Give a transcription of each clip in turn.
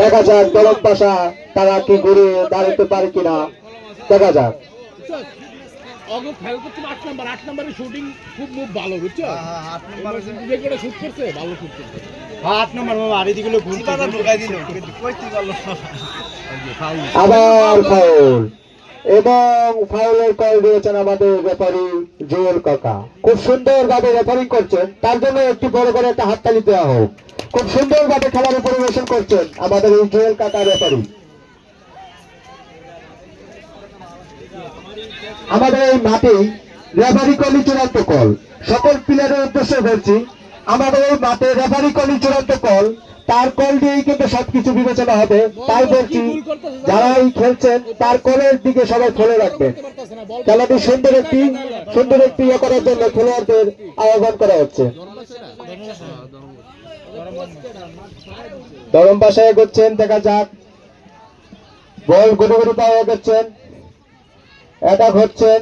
দেখা যাক দলম পাশা তারা কি ঘুরে দাঁড়াতে পারে কিনা। দেখা যাক। অগো খেল করতে আট নাম্বার আট নাম্বারের শুটিং খুব খুব ভালো বুঝছ? আট নম্বর যে করে শুট করছে ভালো শুট করছে। আট নম্বর বাবা আর এদিকে ঘুরতে ঢুকাই দিল। কইতে পারল আবার ফাউল এবং ফাউলের কল দিয়েছেন আমাদের জুয়েল কাকা। খুব সুন্দর ভাবে রেফারিং করছেন। তার জন্য একটি বড় করে একটা হাততালি দেওয়া হোক। খুব সুন্দর ভাবে খেলার পরিবেশন করছেন আমাদের এই জুয়েল কাকা রেফারি আমাদের এই মাঠে রেফারি কলি চূড়ান্ত কল সকল প্লেয়ারের উদ্দেশ্যে বলছি, আমাদের এই মাঠে রেফারি কলি চূড়ান্ত কল তার কল দিয়েই কিন্তু সবকিছু বিবেচনা হবে। তাই বলছি, যারা এই খেলছেন, তার কলের দিকে সবাই ফলো রাখবেন খেলাটি সুন্দর একটি সুন্দর একটি ইয়ে করার জন্য খেলোয়াড়দের আহ্বান করা হচ্ছে। দরম বাসায় এগোচ্ছেন, দেখা যাক। বল গুড়ি গুড়ি পাওয়া এগোচ্ছেন। অ্যাটাক হচ্ছেন।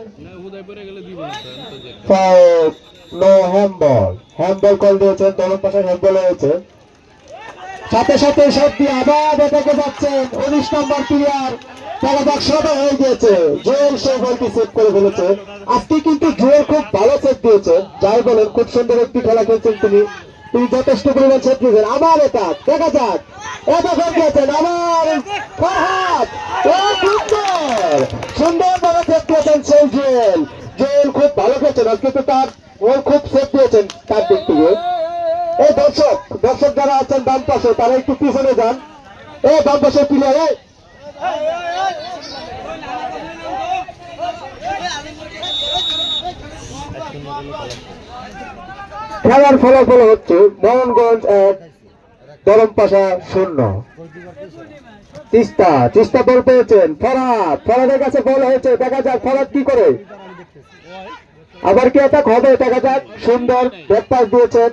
নো হ্যান্ডবল হ্যান্ডবল কল দিয়েছেন, দরম পাশে হ্যান্ডবল হয়েছে সাথে সাথে সব দিয়ে আবার যাচ্ছেন, উনিশ নম্বর প্লেয়ার দেখা যাক সময় হয়ে গিয়েছে। জুয়েল সেই বলটি সেভ করে ফেলেছে। আজকে কিন্তু জুয়েল খুব ভালো সেভ দিয়েছে। যাই বলেন, খুব সুন্দর একটি খেলা খেলছেন তিনি। তিনি যথেষ্ট পরিমাণ সেভ দিয়েছেন আবার এটা। দেখা যাক। এটা গোল দিয়েছেন আবার ফরহাদ। ও সুন্দর। সুন্দর ভাবে সেভ সেই জুয়েল জুয়েল খুব ভালো খেলছেন আজকে তো তার ও খুব সেভ দিয়েছেন তার দিক থেকে। এই দর্শক দর্শক যারা আছেন বাম পাশে, তারা একটু পিছনে যান। এই বাম পাশে প্লেয়ার খেলার ফলাফল হচ্ছে মোহনগঞ্জ এক গরম পাশা শূন্য। তিস্তা তিস্তা বল পেয়েছেন, ফরাদ, ফরাদের কাছে বল হয়েছে, দেখা যাক ফরাদ কি করে। আবার কি অ্যাটাক হবে, দেখা যাক, সুন্দর ব্যাক পাস দিয়েছেন।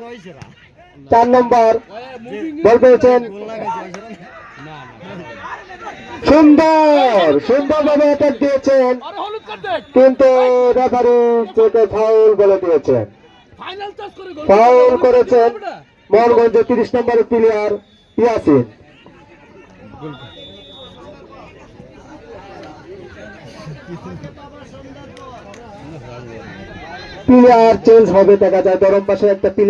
চার নম্বর বল পেয়েছেন সুন্দর সুন্দর ভাবে অ্যাটাক দিয়েছেন কিন্তু রেফারি থেকে ফাউল বলে দিয়েছেন। ফাউল করেছেন মোহনগঞ্জে তিরিশ নম্বরের প্লেয়ার ইয়াসিন। প্লেয়ার চেঞ্জ হবে দেখা যায়। গরম পাশে একটা প্লেয়ার